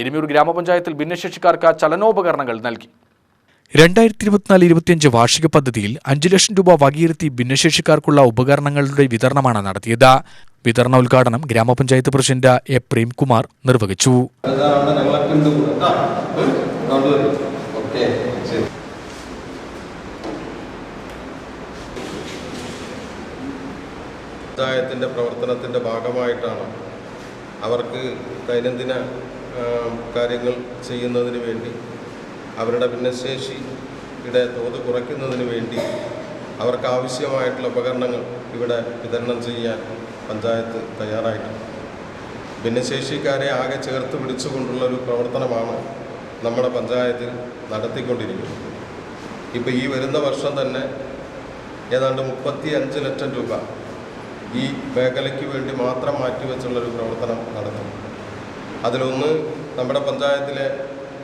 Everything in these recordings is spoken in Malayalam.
എരുമൂർ ഗ്രാമപഞ്ചായത്തിൽ ഭിന്നശേഷിക്കാർക്ക് ചലനോപകരണങ്ങൾ നൽകി. രണ്ടായിരത്തി ഇരുപത്തിനാല് ഇരുപത്തിയഞ്ച് വാർഷിക പദ്ധതിയിൽ അഞ്ചു ലക്ഷം രൂപ വകയിരുത്തി ഭിന്നശേഷിക്കാർക്കുള്ള ഉപകരണങ്ങളുടെ വിതരണമാണ് നടത്തിയത്. വിതരണ ഉദ്ഘാടനം ഗ്രാമപഞ്ചായത്ത് പ്രസിഡന്റ് എ പ്രേംകുമാർ നിർവഹിച്ചു. പഞ്ചായത്തിന്റെ പ്രവർത്തനത്തിന്റെ ഭാഗമായിട്ടാണ് അവർക്ക് ദൈനംദിന കാര്യങ്ങൾ ചെയ്യുന്നതിന് വേണ്ടി അവരുടെ ഭിന്നശേഷിയുടെ തോത് കുറയ്ക്കുന്നതിന് വേണ്ടി അവർക്ക് ആവശ്യമായിട്ടുള്ള ഉപകരണങ്ങൾ ഇവിടെ വിതരണം ചെയ്യാൻ പഞ്ചായത്ത് തയ്യാറായിട്ടുണ്ട് ഭിന്നശേഷിക്കാരെ ആകെ ചേർത്ത് പിടിച്ചുകൊണ്ടുള്ള ഒരു പ്രവർത്തനമാണ് നമ്മുടെ പഞ്ചായത്തിൽ നടത്തിക്കൊണ്ടിരിക്കുന്നത്. ഇപ്പോൾ ഈ വരുന്ന വർഷം തന്നെ ഏതാണ്ട് മുപ്പത്തി അഞ്ച് ലക്ഷം രൂപ ഈ മേഖലയ്ക്ക് വേണ്ടി മാത്രം മാറ്റിവെച്ചുള്ളൊരു പ്രവർത്തനം നടത്തും അതിലൊന്ന് നമ്മുടെ പഞ്ചായത്തിലെ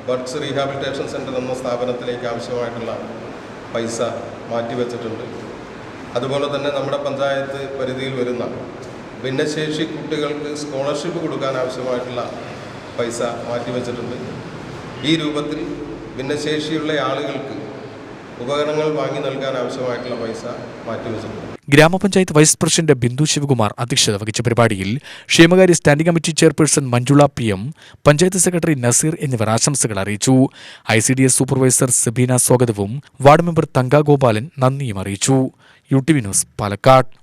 ബർഡ്സ് റീഹാബിലിറ്റേഷൻ സെന്റർ എന്ന സ്ഥാപനത്തിലേക്ക് ആവശ്യമായിട്ടുള്ള പൈസ മാറ്റിവെച്ചിട്ടുണ്ട്. അതുപോലെ തന്നെ നമ്മുടെ പഞ്ചായത്ത് പരിധിയിൽ വരുന്ന ഭിന്നശേഷി കുട്ടികൾക്ക് സ്കോളർഷിപ്പ് കൊടുക്കാൻ ആവശ്യമായിട്ടുള്ള പൈസ മാറ്റിവെച്ചിട്ടുണ്ട്. ഈ രൂപത്തിൽ ഭിന്നശേഷിയുള്ള ആളുകൾക്ക് ഉപകരണങ്ങൾ വാങ്ങി നൽകാൻ ആവശ്യമായിട്ടുള്ള പൈസ മാറ്റിവെച്ചിട്ടുണ്ട് ഗ്രാമപഞ്ചായത്ത് വൈസ് പ്രസിഡന്റ് ബിന്ദു ശിവകുമാർ അധ്യക്ഷത വഹിച്ച പരിപാടിയിൽ ക്ഷേമകാര്യ standing committee chairperson Manjula P M panchayat secretary Nazeer എന്നിവർ ആശംസകൾ അറിയിച്ചു. I C D S supervisor Sabeena സ്വാഗതവും വാർഡ് മെമ്പർ തങ്ക ഗോപാലൻ നന്ദിയും അറിയിച്ചു. U T V news Palakkad.